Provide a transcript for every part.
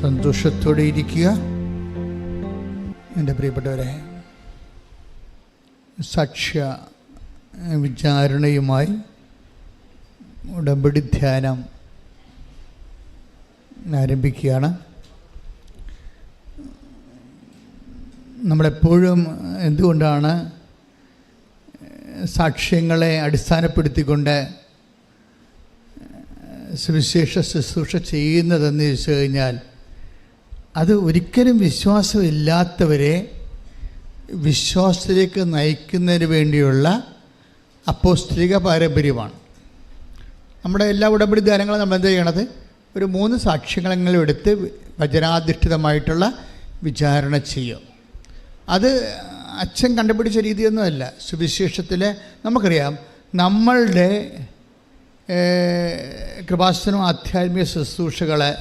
സന്തോഷത്തോടെ ഇരിക്കുക. എന്റെ പ്രിയപ്പെട്ടവരെ സാക്ഷ്യ വിചാരണയുമായി ഉടമ്പടി ധ്യാനം ആരംഭിക്കുകയാണ്. നമ്മളെപ്പോഴും എന്തുകൊണ്ടാണ് സാക്ഷ്യങ്ങളെ അടിസ്ഥാനപ്പെടുത്തിക്കൊണ്ട് സുവിശേഷ ശുശ്രൂഷ ചെയ്യുന്നതെന്ന് ചോദിച്ചു കഴിഞ്ഞാൽ അത് ഒരിക്കലും വിശ്വാസമില്ലാത്തവരെ വിശ്വാസത്തിലേക്ക് നയിക്കുന്നതിന് വേണ്ടിയുള്ള അപ്പോസ്തലിക പാരമ്പര്യമാണ്. നമ്മുടെ എല്ലാ ഉടമ്പടി ധ്യാനങ്ങളും നമ്മൾ എന്താ ചെയ്യണത്? ഒരു മൂന്ന് സാക്ഷ്യങ്ങളെങ്കിലും എടുത്ത് വചനാധിഷ്ഠിതമായിട്ടുള്ള വിചാരണ ചെയ്യും അത് അച്ഛൻ കണ്ടുപിടിച്ച രീതിയൊന്നുമല്ല. സുവിശേഷത്തിലെ നമുക്കറിയാം നമ്മളുടെ ഏഹ്, കൃപാസനം ആധ്യാത്മിക ശുശ്രൂഷകളെ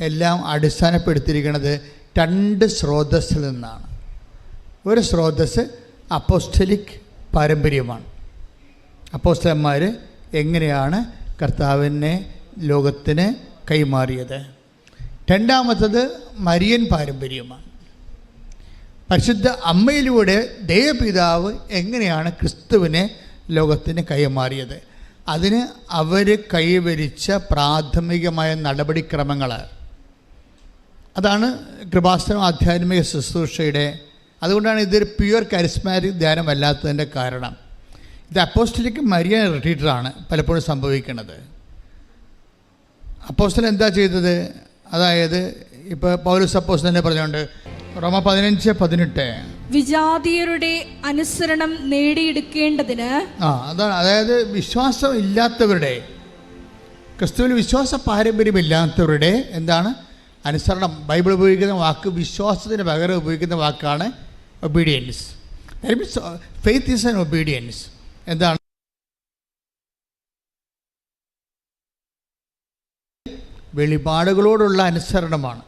എല്ലാം അടിസ്ഥാനപ്പെടുത്തിയിരിക്കുന്നത് രണ്ട് സ്രോതസ്സിൽ നിന്നാണ്. ഒരു സ്രോതസ് അപ്പോസ്റ്റലിക് പാരമ്പര്യമാണ്. അപ്പോസ്റ്റലന്മാർ എങ്ങനെയാണ് കർത്താവിനെ ലോകത്തിന് കൈമാറിയത്? രണ്ടാമത്തത് മരിയൻ പാരമ്പര്യമാണ്. പരിശുദ്ധ അമ്മയിലൂടെ ദേവപിതാവ് എങ്ങനെയാണ് ക്രിസ്തുവിനെ ലോകത്തിന് കൈമാറിയത്? അതിന് അവർ കൈവരിച്ച പ്രാഥമികമായ നടപടിക്രമങ്ങൾ. അതാണ് കൃപാസ്ത്രം ആധ്യാത്മിക ശുശ്രൂഷയുടെ അതുകൊണ്ടാണ് ഇതൊരു പ്യുവർ കരിസ്മാറ്റിക് ധ്യാനമല്ലാത്തതിന്റെ കാരണം. ഇത് അപ്പോസ്റ്റലിക്ക് മരിയ റിട്രീറ്ററാണ് പലപ്പോഴും സംഭവിക്കുന്നത്. അപ്പോസ്റ്റൽ എന്താ ചെയ്തത്? അതായത് ഇപ്പോൾ പൗരസ് തന്നെ പറഞ്ഞുകൊണ്ട് റോമ പതിനഞ്ച് പതിനെട്ട്. വിജാതീയരുടെ അനുസരണം നേടിയെടുക്കേണ്ടതിന് ആ അതാണ്. അതായത് വിശ്വാസം ഇല്ലാത്തവരുടെ ക്രിസ്തുവിൽ വിശ്വാസ പാരമ്പര്യമില്ലാത്തവരുടെ എന്താണ്? അനുസരണം. ബൈബിൾ ഉപയോഗിക്കുന്ന വാക്ക് വിശ്വാസത്തിന് പകരം ഉപയോഗിക്കുന്ന വാക്കാണ് obedience faith is an obedience എന്താണ്? വെളിപാടുകളോടുള്ള അനുസരണമാണ്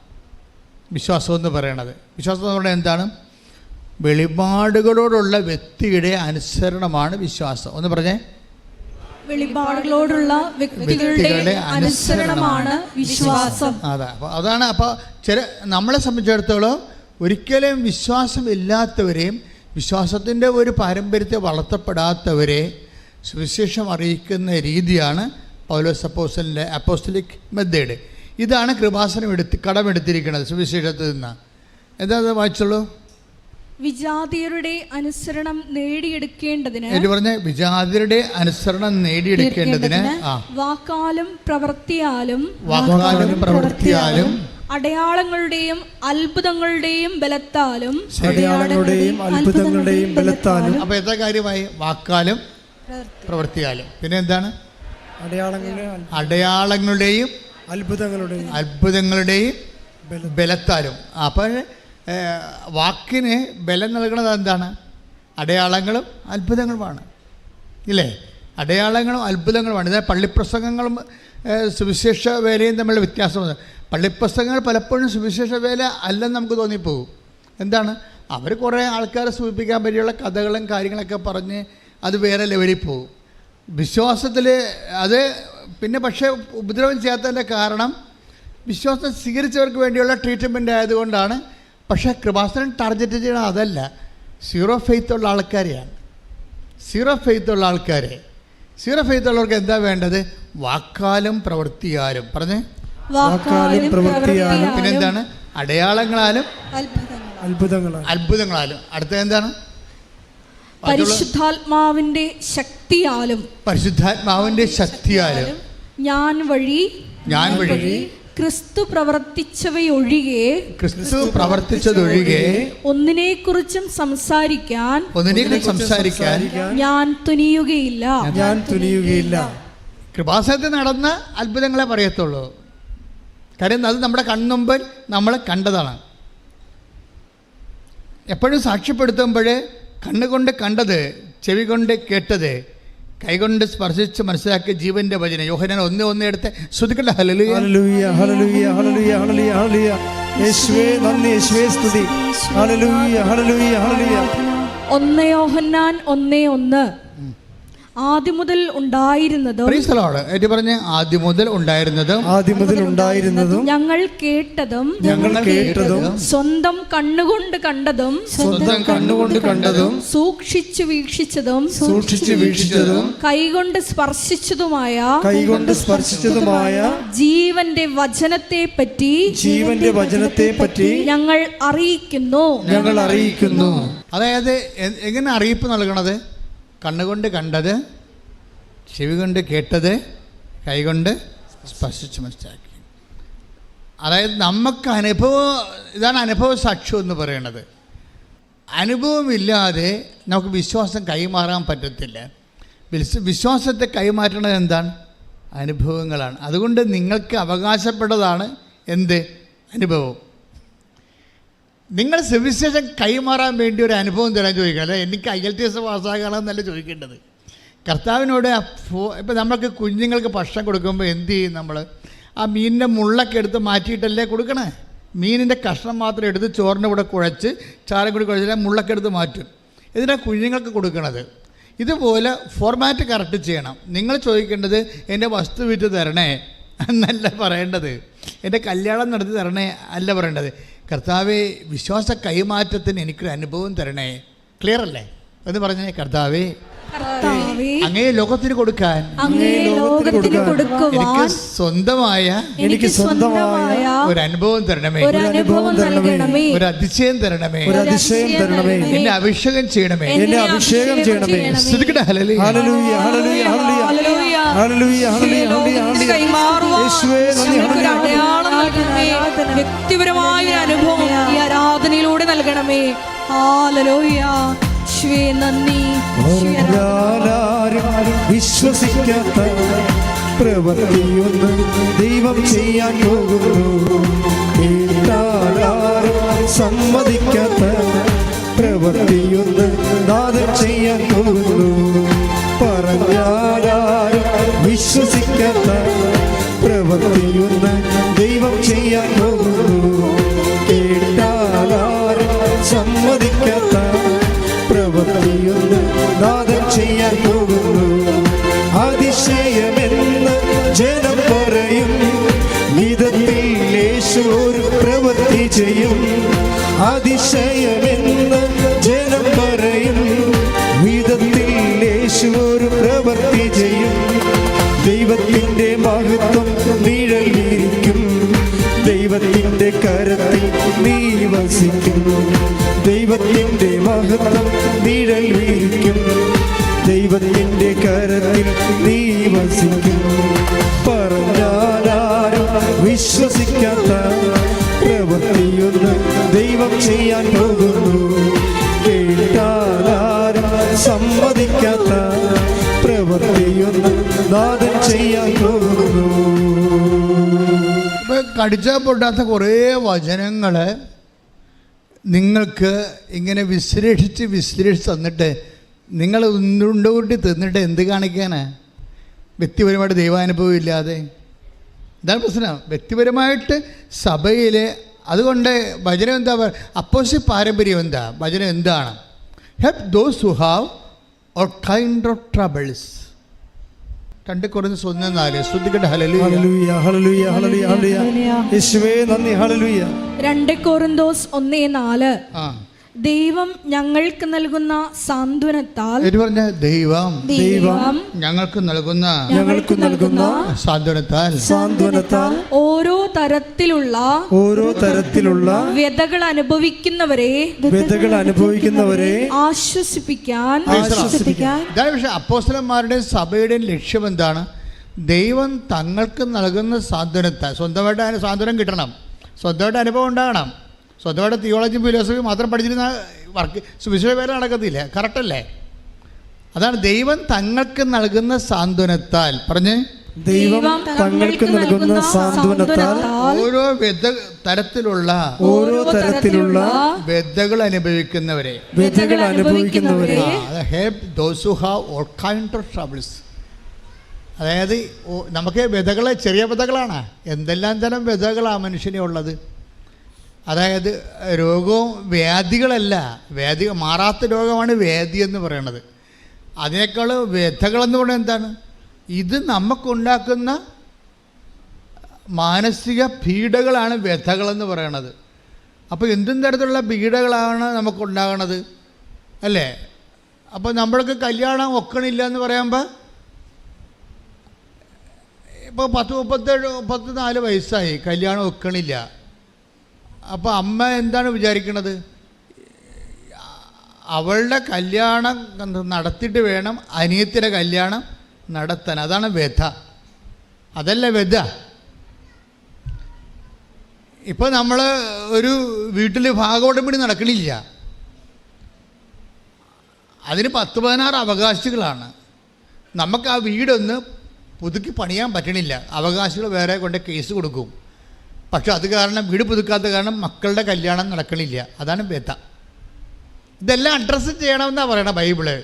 വിശ്വാസം എന്ന് പറയണത്. വിശ്വാസം എന്ന് പറയുന്നത് എന്താണ്? വെളിപാടുകളോടുള്ള വ്യക്തിയുടെ അനുസരണമാണ് വിശ്വാസം. ഒന്ന് പറഞ്ഞേ. വെളിപാടുകളോടുള്ള വ്യക്തികളുടെ അനുസരണമാണ് വിശ്വാസം. അതെ അപ്പോൾ അതാണ് അപ്പോൾ ചില നമ്മളെ സംബന്ധിച്ചിടത്തോളം ഒരിക്കലും വിശ്വാസം ഇല്ലാത്തവരെയും വിശ്വാസത്തിന്റെ ഒരു പാരമ്പര്യത്തെ വളർത്തപ്പെടാത്തവരെ സുവിശേഷം അറിയിക്കുന്ന രീതിയാണ് പൗലോസ് അപ്പോസ്റ്റലിന്റെ അപ്പോസ്റ്റലിക് മെത്തേഡ്. ഇതാണ് കൃപാസനം എടുത്ത് കടമെടുത്തിരിക്കുന്നത് സുവിശേഷത്തിൽ നിന്ന്. എന്താ വായിച്ചുള്ളൂ വിജാതീയരുടെ അനുസരണം നേടിയെടുക്കേണ്ടതിന് എന്ന് പറഞ്ഞ വിജാതിരുടെ അനുസരണം നേടിയെടുക്കേണ്ടതിന് ആ. വാക്കാലും പ്രവൃത്തിയാലും വാക്കാലും പ്രവൃത്തിയാലും അടയാളങ്ങളുടെയും അത്ഭുതങ്ങളുടെയും ബലത്താലും അടയാളങ്ങളുടെയും അത്ഭുതങ്ങളുടെയും ബലത്താലും അപ്പൊ എന്താ കാര്യമായി? വാക്കാലും പ്രവൃത്തിയാലും പിന്നെ എന്താണ്? അടയാളങ്ങളുടെയും അടയാളങ്ങളുടെയും അത്ഭുതങ്ങളുടെയും അത്ഭുതങ്ങളുടെയും ബലം. ബലത്താലും. അപ്പോൾ വാക്കിന് ബലം നൽകുന്നത് എന്താണ്? അടയാളങ്ങളും അത്ഭുതങ്ങളുമാണ്. ഇല്ലേ? അടയാളങ്ങളും അത്ഭുതങ്ങളുമാണ്. ഇതായത് പള്ളിപ്രസംഗങ്ങളും സുവിശേഷ വേലയും തമ്മിലുള്ള വ്യത്യാസമാണ് പള്ളിപ്രസംഗങ്ങൾ പലപ്പോഴും സുവിശേഷ വേല അല്ലെന്ന് നമുക്ക് തോന്നിപ്പോകും. എന്താണ്? അവർ കുറേ ആൾക്കാരെ സൂചിപ്പിക്കാൻ പറ്റിയുള്ള കഥകളും കാര്യങ്ങളൊക്കെ പറഞ്ഞ് അത് വേറെ ലെവലിൽ പോകും. വിശ്വാസത്തിൽ അത് പിന്നെ പക്ഷേ ഉപദ്രവം ചെയ്യാത്തതിന്റെ കാരണം വിശ്വാസം സ്വീകരിച്ചവർക്ക് വേണ്ടിയുള്ള ട്രീറ്റ്മെന്റ് ആയതുകൊണ്ടാണ് പക്ഷേ കൃപാസനൻ ടാർഗറ്റ് ചെയ്യണം അതല്ല. സീറോ ഫെയ്ത്ത് ഉള്ള ആൾക്കാരെയാണ്. സീറോ ഫെയ്ത്ത് ഉള്ള ആൾക്കാരെ. സീറോ ഫെയ്ത്ത് ഉള്ളവർക്ക് എന്താ വേണ്ടത്? വാക്കാലും പ്രവൃത്തിയാലും. പറഞ്ഞേ? വാക്കാലും പ്രവൃത്തിയാലും പിന്നെന്താണ്? അടയാളങ്ങളാലും അത്ഭുതങ്ങളാലും അത്ഭുതങ്ങളാലും അടുത്ത എന്താണ് പരിശുദ്ധാത്മാവിന്റെ ശക്തിയാലും പരിശുദ്ധാത്മാവിന്റെ ശക്തിയാലും ഞാൻ വഴി ഞാൻ വഴി ക്രിസ്തു പ്രവർത്തിച്ചവയൊഴികെ ക്രിസ്തു പ്രവർത്തിച്ചതൊഴികെ ഒന്നിനെക്കുറിച്ചും സംസാരിക്കാൻ ഒന്നിനെയും സംസാരിക്കാൻ ഞാൻ തുനിയുകയില്ല. ഞാൻ തുനിയുകയില്ല. കൃപാസനത്തിൽ നടന്ന അത്ഭുതങ്ങളെ പറയത്തുള്ളൂ. കാര്യം അത് നമ്മുടെ കൺമുമ്പിൽ നമ്മൾ കണ്ടതാണ്. എപ്പോഴും സാക്ഷ്യപ്പെടുത്തുമ്പോൾ കണ്ണുകൊണ്ട് കണ്ടത് ചെവി കൊണ്ട് കേട്ടത് കൈകൊണ്ട് സ്പർശിച്ച് മനസ്സിലാക്കിയ ജീവന്റെ വചനം. യോഹനാൻ ഒന്ന് ഒന്ന് എടുത്ത് ശ്രുതിക്കട്ടെ. ഹല്ലേലൂയ. Hallelujah hallelujah hallelujah hallelujah hallelujah. യേശുവേ നന്ദി യേശുവേ സ്തുതി. ഹല്ലേലൂയ ഹല്ലേലൂയ ഹല്ലേലൂയ. ഒന്ന് യോഹന്നാൻ ഒന്നേ ഒന്ന്. ആദ്യം മുതൽ ഉണ്ടായിരുന്നതും ഏറ്റു പറഞ്ഞ് ആദ്യം മുതൽ ഉണ്ടായിരുന്നതും ആദ്യം മുതൽ ഉണ്ടായിരുന്നതും ഞങ്ങൾ കേട്ടതും ഞങ്ങൾ കേട്ടതും സ്വന്തം കണ്ണുകൊണ്ട് കണ്ടതും സ്വന്തം കണ്ണുകൊണ്ട് കണ്ടതും സൂക്ഷിച്ചു വീക്ഷിച്ചതും സൂക്ഷിച്ചു വീക്ഷിച്ചതും കൈകൊണ്ട് സ്പർശിച്ചതുമായ കൈകൊണ്ട് സ്പർശിച്ചതുമായ ജീവന്റെ വചനത്തെ പറ്റി ജീവന്റെ വചനത്തെ പറ്റി ഞങ്ങൾ അറിയിക്കുന്നു. ഞങ്ങൾ അറിയിക്കുന്നു. അതായത് എങ്ങനെ അറിയിപ്പ് നൽകണത്? കണ്ണുകൊണ്ട് കണ്ടത് ചെവി കൊണ്ട് കേട്ടത് കൈകൊണ്ട് സ്പർശിച്ച് മനസ്സിലാക്കി. അതായത് നമുക്ക് അനുഭവം ഇതാണ് അനുഭവ സാക്ഷ്യം എന്ന് പറയുന്നത് അനുഭവമില്ലാതെ നമുക്ക് വിശ്വാസം കൈമാറാൻ പറ്റത്തില്ല. വിശ്വ- വിശ്വാസത്തെ കൈമാറ്റണത് എന്താണ്? അനുഭവങ്ങളാണ്. അതുകൊണ്ട് നിങ്ങൾക്ക് അവകാശപ്പെട്ടതാണ് എന്ത്? അനുഭവം. നിങ്ങൾ സുവിശേഷം കൈമാറാൻ വേണ്ടി ഒരു അനുഭവം തരാൻ ചോദിക്കുക അല്ലെ? എനിക്ക് ഐ എൽ ടി എസ് പാസ്സാകണമെന്നല്ല ചോദിക്കേണ്ടത്. കർത്താവിനോട് ഇപ്പം നമ്മൾക്ക് കുഞ്ഞുങ്ങൾക്ക് ഭക്ഷണം കൊടുക്കുമ്പോൾ എന്ത് ചെയ്യും നമ്മൾ ആ മീനിന്റെ മുള്ളൊക്കെ എടുത്ത് മാറ്റിയിട്ടല്ലേ കൊടുക്കണേ? മീനിന്റെ കഷ്ണം മാത്രം എടുത്ത് ചോറിന്റെ കൂടെ കുഴച്ച് ചാരം കൂടി കുഴച്ചാൽ മുള്ളൊക്കെ എടുത്ത് മാറ്റും. ഇതിനാണ് കുഞ്ഞുങ്ങൾക്ക് കൊടുക്കണത്. ഇതുപോലെ ഫോർമാറ്റ് കറക്റ്റ് ചെയ്യണം. നിങ്ങൾ ചോദിക്കേണ്ടത് എന്റെ വസ്തു വിറ്റ് തരണേ എന്നല്ല പറയേണ്ടത്. എന്റെ കല്യാണം നടത്തി തരണേ അല്ല പറയേണ്ടത്. കർത്താവെ വിശ്വാസ കൈമാറ്റത്തിന് എനിക്കൊരു അനുഭവം തരണേ. ക്ലിയർ അല്ലേ? എന്ന് പറഞ്ഞേ കർത്താവേ. അങ്ങേ ലോകത്തിന് കൊടുക്കാൻ അങ്ങേ ലോകത്തിന് എനിക്ക് സ്വന്തമായ എനിക്ക് സ്വന്തമായ ഒരു അനുഭവം തരണമേ. ഒരു അനുഭവം നൽകണമേ. ഒരു അതിശയം തരണമേ. ഒരു അതിശയം തരണമേ. എന്നെ അഭിഷേകം ചെയ്യണമേ. എന്നെ അഭിഷേകം ചെയ്യണമേ. ശ്രദ്ധിക്കട്ടെ? Hallelujah. Hallelujah hallelujah hallelujah. Hallelujah. Hallelujah hallelujah യേശുവേ നന്ദി ഹല്ലേലൂയ. നൽകണമേ വ്യക്തിപരമായ ഒരു അനുഭവം ഈ ആരാധനയിലൂടെ നൽകണമേ. ഹാലലോയ. ശ്വേ നന്ദി. വിശ്വസിക്കാത്ത പ്രവൃത്തിയൊന്ന് ദൈവം ചെയ്യാൻ പോകുന്നു. സമ്മതിക്കാത്ത പ്രവൃത്തിയൊന്ന് നാദം ചെയ്യാൻ പോകുന്നു. പറഞ്ഞാലും വിശ്വസിക്കാത്ത പ്രവൃത്തിയൊന്ന് ചെയ്യാൻ പോകുന്നു കേട്ടാലാരും സമ്മതിക്കാത്ത പ്രവൃത്തിയൊന്ന് ചെയ്യാൻ പോകുന്നു അതിശയമെന്ന് ജനം പറയും. വിധത്തിൽ ചെയ്യും. അതിശയമെന്ന് നീ വസിക്കുന്നു ദൈവത്തിന്റെ മഹത്വം നിഴൽ വിരിക്കും. ദൈവത്തിന്റെ കരത്തിൽ നീ വസിക്കുന്നു പറഞ്ഞാലും വിശ്വസിക്കാത്ത പ്രവൃത്തിയൊന്ന് ദൈവം ചെയ്യാൻ പോകുന്നു. കേട്ടാലും സമ്മതിക്കാത്ത പ്രവൃത്തിയൊന്ന് നാദം ചെയ്യാൻ പോകുന്നു. കടിച്ചാൽ പൊട്ടാത്ത കുറേ വചനങ്ങൾ നിങ്ങൾക്ക് ഇങ്ങനെ വിശ്ലേഷിച്ച് വിശ്ലേഷിച്ച് തന്നിട്ട് നിങ്ങൾ ഉണ്ടുകൂട്ടി തിന്നിട്ട് എന്ത് കാണിക്കാനാ? വ്യക്തിപരമായിട്ട് ദൈവാനുഭവം ഇല്ലാതെ. എന്താണ് പ്രശ്നം. വ്യക്തിപരമായിട്ട് സഭയിൽ അതുകൊണ്ട് ഭജനം എന്താ അപ്പോസി പാരമ്പര്യം എന്താ? ഭജനം എന്താണ്? Help those who have or kind of troubles രണ്ട് കുറഞ്ഞ് സ്വന്തം നാല്. ശ്രദ്ധിക്കട്ടെ ഹലലു ഹല്ലേലൂയ ഹല്ലേലൂയ ഹല്ലേലൂയ ഹല്ലേലൂയ. യേശുവേ നന്ദി ഹല്ലേലൂയ. രണ്ട് കൊറിന്തോസ് ഒന്നേ നാല്. ആ. ദൈവം ഞങ്ങൾക്ക് നൽകുന്ന സാന്ത്വനത്താൽ പറഞ്ഞ ദൈവം ദൈവം ഞങ്ങൾക്ക് നൽകുന്ന ഞങ്ങൾക്ക് നൽകുന്ന സാന്ത്വനത്താൽ. സാന്ത്വനത്താൽ ഓരോ തരത്തിലുള്ള ഓരോ തരത്തിലുള്ള വ്യതകൾ അനുഭവിക്കുന്നവരെ വ്യതകൾ അനുഭവിക്കുന്നവരെ ആശ്വസിപ്പിക്കാൻ ആശ്വസിപ്പിക്കാൻ പക്ഷേ അപ്പോസ്തലന്മാരുടെയും സഭയുടെയും ലക്ഷ്യം എന്താണ്? ദൈവം തങ്ങൾക്ക് നൽകുന്ന സാന്ത്വനത്താൽ. സ്വന്തമായിട്ട് അതിന് സാന്ത്വനം കിട്ടണം. സ്വന്തമായിട്ട് അനുഭവം ഉണ്ടാകണം. സ്വന്തമായിട്ട് തിയോളജിയും ഫിലോസഫിയും മാത്രം പഠിച്ചിരുന്ന വർക്ക് സുവിശേഷ പേര് നടക്കത്തില്ല. കറക്റ്റല്ലേ അതാണ് ദൈവം തങ്ങൾക്ക് നൽകുന്ന സാന്ത്വനത്താൽ. പറഞ്ഞ്? ദൈവം തങ്ങൾക്ക് നൽകുന്ന സാന്ത്വനത്താൽ ഓരോ വ്യത തരത്തിലുള്ള ഓരോ തരത്തിലുള്ള വ്യതകൾ അനുഭവിക്കുന്നവരെ. വ്യതകൾ അനുഭവിക്കുന്നവരെ. അതായത് നമുക്ക് വ്യതകളെ ചെറിയ വ്യതകളാണ് എന്തെല്ലാം തരം വ്യതകളാണ് മനുഷ്യനെ ഉള്ളത്? അതായത് രോഗവും വ്യാധികളല്ല. വ്യാധി മാറാത്ത രോഗമാണ് വ്യാധി എന്ന് പറയണത്. അതിനേക്കാൾ വ്യഥകളെന്ന് പറയുന്നത് എന്താണ്? ഇത് നമുക്കുണ്ടാക്കുന്ന മാനസിക പീഡകളാണ് വ്യഥകളെന്ന് പറയണത്. അപ്പോൾ എന്തും തരത്തിലുള്ള പീഡകളാണ് നമുക്കുണ്ടാകണത്. അല്ലേ? അപ്പോൾ നമ്മൾക്ക് കല്യാണം ഒക്കണില്ല എന്ന് പറയുമ്പോൾ ഇപ്പോൾ പത്ത് മുപ്പത്തേഴ് മുപ്പത്തി നാല് വയസ്സായി. കല്യാണം ഒക്കണില്ല. അപ്പോൾ അമ്മ എന്താണ് വിചാരിക്കുന്നത് അവളുടെ കല്യാണം നടത്തിയിട്ട് വേണം അനിയത്തിന്റെ കല്യാണം നടത്താൻ. അതാണ് വ്യഥ. അതല്ല വ്യഥ. ഇപ്പോൾ നമ്മൾ ഒരു വീട്ടിൽ ഭാഗവടം പിടി നടക്കണില്ല. അതിന് പത്ത് പതിനാറ് അവകാശികളാണ്. നമുക്ക് ആ വീടൊന്ന് പുതുക്കി പണിയാൻ പറ്റണില്ല. അവകാശികൾ വേറെ കൊണ്ട് കേസ് കൊടുക്കും. പക്ഷെ അത് കാരണം വീട് പുതുക്കാത്ത കാരണം മക്കളുടെ കല്യാണം നടക്കണില്ല. അതാണ് ബേത്ത. ഇതെല്ലാം അഡ്രസ്സ് ചെയ്യണമെന്നാണ് പറയണത് ബൈബിൾ.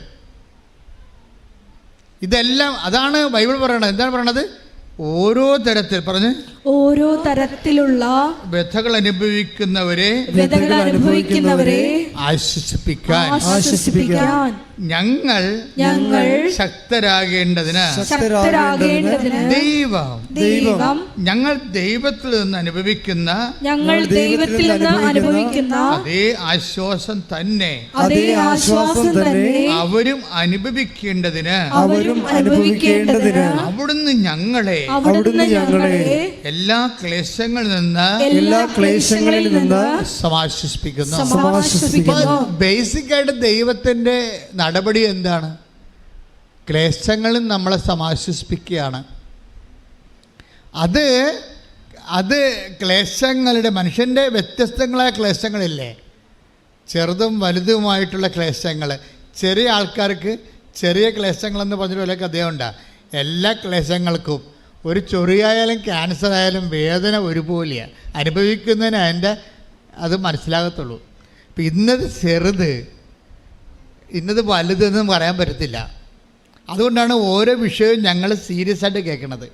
ഇതെല്ലാം അതാണ് ബൈബിൾ പറയണത്. എന്താണ് പറയണത്? ഓരോ തരത്തിൽ പറഞ്ഞ് ഓരോ തരത്തിലുള്ള വ്യഥകൾ അനുഭവിക്കുന്നവരെ അനുഭവിക്കുന്നവരെ ആശ്വസിപ്പിക്കാൻ. ആശ്വസിപ്പിക്കാൻ. ഞങ്ങൾ ഞങ്ങൾ ശക്തരാകേണ്ടതിന് ശക്തരാകേണ്ടതിന് ദൈവം. ദൈവം ഞങ്ങൾ ദൈവത്തിൽ നിന്ന് അനുഭവിക്കുന്ന ഞങ്ങൾ ദൈവത്തിൽ നിന്ന് അനുഭവിക്കുന്ന അതേ ആശ്വാസം തന്നെ. അതേ ആശ്വാസം തന്നെ അവരും അനുഭവിക്കേണ്ടതിന്. അവരും അനുഭവിക്കേണ്ടതിന് അവിടുന്ന് ഞങ്ങളെ അവിടുന്ന് ഞങ്ങളെ എല്ലാ ക്ലേശങ്ങളിൽ നിന്ന് എല്ലാ ക്ലേശങ്ങളിൽ നിന്ന് സമാശ്വസിപ്പിക്കുന്നു. സമാശ്വസിപ്പിക്കുന്നു. ബേസിക് ആയിട്ട് ദൈവത്തിന്റെ നടപടി എന്താണ്? ക്ലേശങ്ങളിൽ നമ്മളെ സമാശ്വസിപ്പിക്കുകയാണ്. അത് അത് ക്ലേശങ്ങളുടെ മനുഷ്യന്റെ വ്യത്യസ്തങ്ങളായ ക്ലേശങ്ങളില്ലേ? ചെറുതും വലുതുമായിട്ടുള്ള ക്ലേശങ്ങൾ. ചെറിയ ആൾക്കാർക്ക് ചെറിയ ക്ലേശങ്ങളെന്ന് പറഞ്ഞ പോലെ കഥയുണ്ട്? എല്ലാ ക്ലേശങ്ങൾക്കും. ഒരു ചൊറിയായാലും ക്യാൻസർ ആയാലും വേദന ഒരുപോലെയാണ് അനുഭവിക്കുന്നതിന് അതിന്റെ അത് മനസ്സിലാകത്തുള്ളൂ. ഇപ്പം ഇന്നത് ചെറുത് ഇന്നത് വലുതെന്നും പറയാൻ പറ്റത്തില്ല. അതുകൊണ്ടാണ് ഓരോ വിഷയവും ഞങ്ങൾ സീരിയസ് ആയിട്ട് കേൾക്കണത്.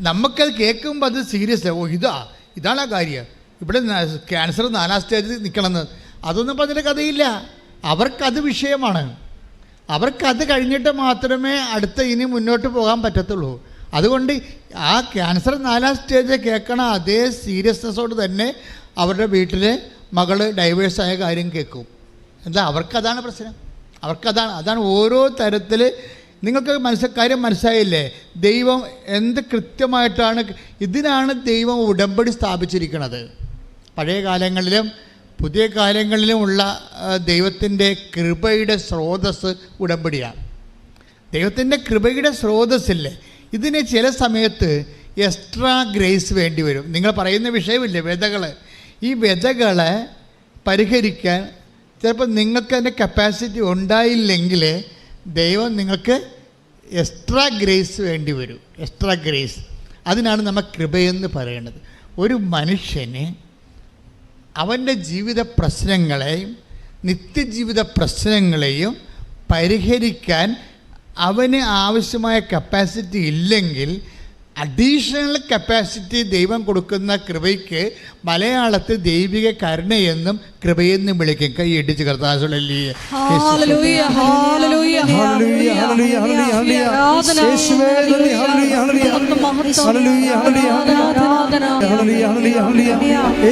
നമുക്കത് കേൾക്കുമ്പോൾ അത് സീരിയസ് ഓ ഇതാ ഇതാണ് ആ കാര്യം. ഇവിടെ ക്യാൻസർ നാലാം സ്റ്റേജിൽ നിൽക്കണമെന്ന് അതൊന്നും പറഞ്ഞിട്ട് കഥയില്ല. അവർക്കത് വിഷയമാണ്. അവർക്കത് കഴിഞ്ഞിട്ട് മാത്രമേ അടുത്ത ഇനി മുന്നോട്ട് പോകാൻ പറ്റത്തുള്ളൂ. അതുകൊണ്ട് ആ ക്യാൻസർ നാലാം സ്റ്റേജ് കേൾക്കണ അതേ സീരിയസ്നെസ്സോട് തന്നെ അവരുടെ വീട്ടിലെ മകൾ ഡൈവേഴ്സായ കാര്യം കേൾക്കും. എന്താ? അവർക്കതാണ് പ്രശ്നം. അവർക്കതാണ്. അതാണ് ഓരോ തരത്തിൽ നിങ്ങൾക്ക് മനസ്സ കാര്യം മനസ്സിലായില്ലേ? ദൈവം എന്ത് കൃത്യമായിട്ടാണ് ഇതിനാണ് ദൈവം ഉടമ്പടി സ്ഥാപിച്ചിരിക്കുന്നത് പഴയ കാലങ്ങളിലും പുതിയ കാലങ്ങളിലുമുള്ള ദൈവത്തിന്റെ കൃപയുടെ സ്രോതസ് ഉടമ്പടിയാണ്. ദൈവത്തിന്റെ കൃപയുടെ സ്രോതസ്സില്ലേ? ഇതിന് ചില സമയത്ത് എക്സ്ട്രാ ഗ്രേസ് വേണ്ടി വരും. നിങ്ങൾ പറയുന്ന വിഷയമില്ലേ വ്യതകൾ ഈ വ്യതകളെ പരിഹരിക്കാൻ ചിലപ്പോൾ നിങ്ങൾക്ക് അതിന്റെ കപ്പാസിറ്റി ഉണ്ടായില്ലെങ്കിൽ ദൈവം നിങ്ങൾക്ക് എക്സ്ട്രാ ഗ്രേസ് വേണ്ടി വരും. എക്സ്ട്രാ ഗ്രേസ് അതിനാണ് നമ്മൾ കൃപയെന്ന് പറയുന്നത് ഒരു മനുഷ്യന് അവന്റെ ജീവിത പ്രശ്നങ്ങളെയും നിത്യജീവിത പ്രശ്നങ്ങളെയും പരിഹരിക്കാൻ അവന് ആവശ്യമായ കപ്പാസിറ്റി ഇല്ലെങ്കിൽ അഡീഷണൽ കപ്പാസിറ്റി ദൈവം കൊടുക്കുന്ന കൃപയ്ക്ക് മലയാളത്തിൽ ദൈവിക കരുണയെന്നും കൃപയെന്നും വിളിക്കും. കൈ ഇടിച്ച് കർത്താസുള്ളി